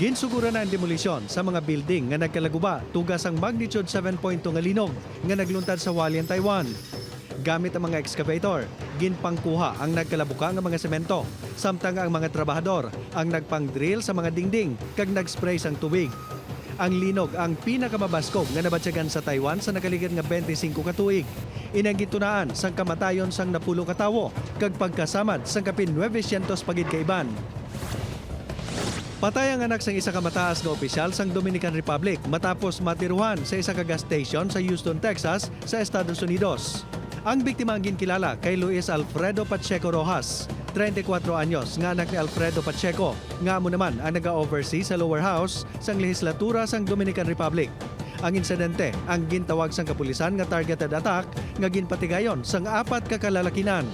Ginsugura na ang demolisyon sa mga building nga nagkalaguba tugas ang magnitude 7.2 nga linog nga nagluntad sa Hualien, Taiwan. Gamit ang mga excavator, ginpangkuha ang nagkalabuka nga mga semento, samtang ang mga trabahador ang nagpang-drill sa mga dingding kag nag-spray sang tubig. Ang linog ang pinakamabaskog nga nabatyagan sa Taiwan sa nakaligid nga 25 ka tuig. Inang gitunaan sang kamatayon sang napulo ka tawo kag pagkasamad sang kapin 900 pagid kaiban. Patay ang anak sang isa ka mataas nga opisyal sang Dominican Republic matapos matiruhan sa isa ka gas station sa Houston, Texas sa Estados Unidos. Ang biktima ang ginkilala kay Luis Alfredo Pacheco Rojas, 34 anyos nga anak ni Alfredo Pacheco, nga mo naman ang naga-oversee sa lower house sang lehislatura sang Dominican Republic. Ang insidente ang gintawag sang kapulisan nga targeted attack nga ginpatigayon sang apat ka kalalakinan.